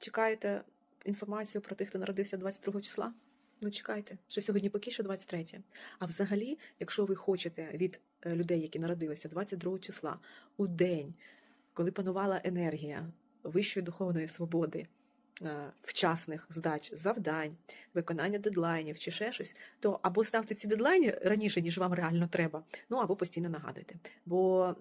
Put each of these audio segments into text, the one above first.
Чекаєте інформацію про тих, хто народився 22 числа? Ну, чекайте, що сьогодні поки що 23. А взагалі, якщо ви хочете від е, людей, які народилися 22 числа, у день, коли панувала енергія вищої духовної свободи, вчасних здач завдань, виконання дедлайнів чи ще щось, то або ставте ці дедлайни раніше, ніж вам реально треба, ну або постійно нагадуйте. Бо,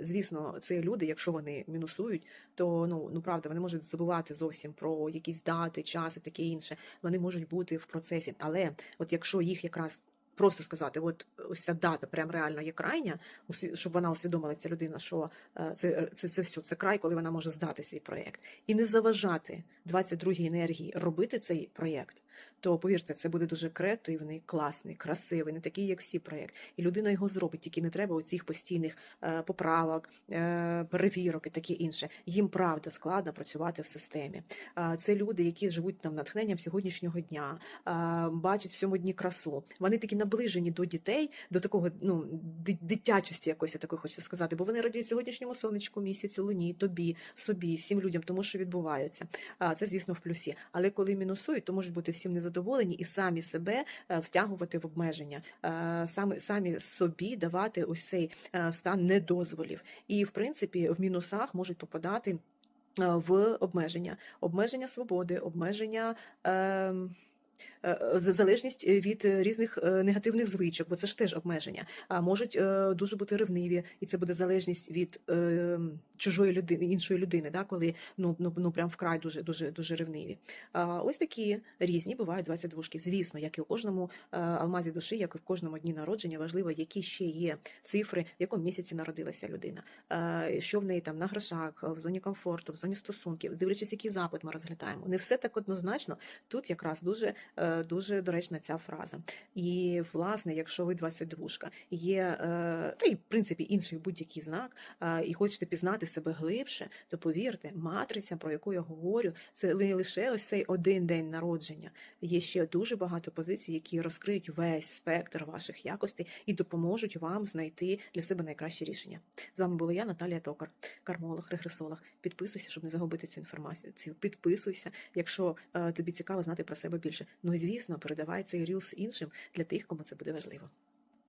звісно, це люди, якщо вони мінусують, то ну, ну правда, вони можуть забувати зовсім про якісь дати, часи, таке інше. Вони можуть бути в процесі. Але от якщо їх якраз просто сказати, от ось ця дата прям реально є крайня, щоб вона усвідомила ця людина, що е, це, це, це все, це край, коли вона може здати свій проєкт. І не заважати 22-й енергії робити цей проєкт, то повірте, це буде дуже креативний, класний, красивий, не такий, як всі проєкт. І людина його зробить, тільки не треба оцих постійних е, поправок, е, перевірок і таке інше. Їм правда складно працювати в системі. Е, це люди, які живуть там натхненням сьогоднішнього дня, бачать в цьому дні красу. Вони такі наближені до дітей, до такого ну дитячості, якось я такої хочеться сказати, бо вони радіють сьогоднішньому сонечку, місяцю, луні, тобі, собі, всім людям, тому що відбувається. Це, звісно, в плюсі. Але коли мінусують, то можуть бути всім незадоволені і самі себе е, втягувати в обмеження, е, самі, самі собі давати ось цей е, стан недозволів. І в принципі в мінусах можуть попадати в обмеження, обмеження свободи, обмеження. е, Залежність від е, різних е, негативних звичок, бо це ж теж обмеження. А можуть е, дуже бути ревниві, і це буде залежність від е, чужої людини, іншої людини, да, коли ну, ну, ну прям вкрай дуже дуже дуже ревниві. Ось такі різні бувають 22-шки. Звісно, як і у кожному е, алмазі душі, як і в кожному дні народження, важливо, які ще є цифри, в якому місяці народилася людина, е, що в неї там на грошах, в зоні комфорту, в зоні стосунків, дивлячись, який запит ми розглядаємо. Не все так однозначно. Тут якраз дуже, е, дуже доречна ця фраза. І власне, якщо ви 22-шка, є е, та й в принципі інший будь-який знак, е, і хочете пізнати себе глибше, то повірте, матриця, про яку я говорю, це не лише ось цей один день народження. Є ще дуже багато позицій, які розкриють весь спектр ваших якостей і допоможуть вам знайти для себе найкраще рішення. З вами була я, Наталія Токар, кармолог, регресолог. Підписуйся, щоб не загубити цю інформацію. Підписуйся, якщо е, тобі цікаво знати про себе більше. Ну звісно, передавай цей рілс іншим для тих, кому це буде важливо.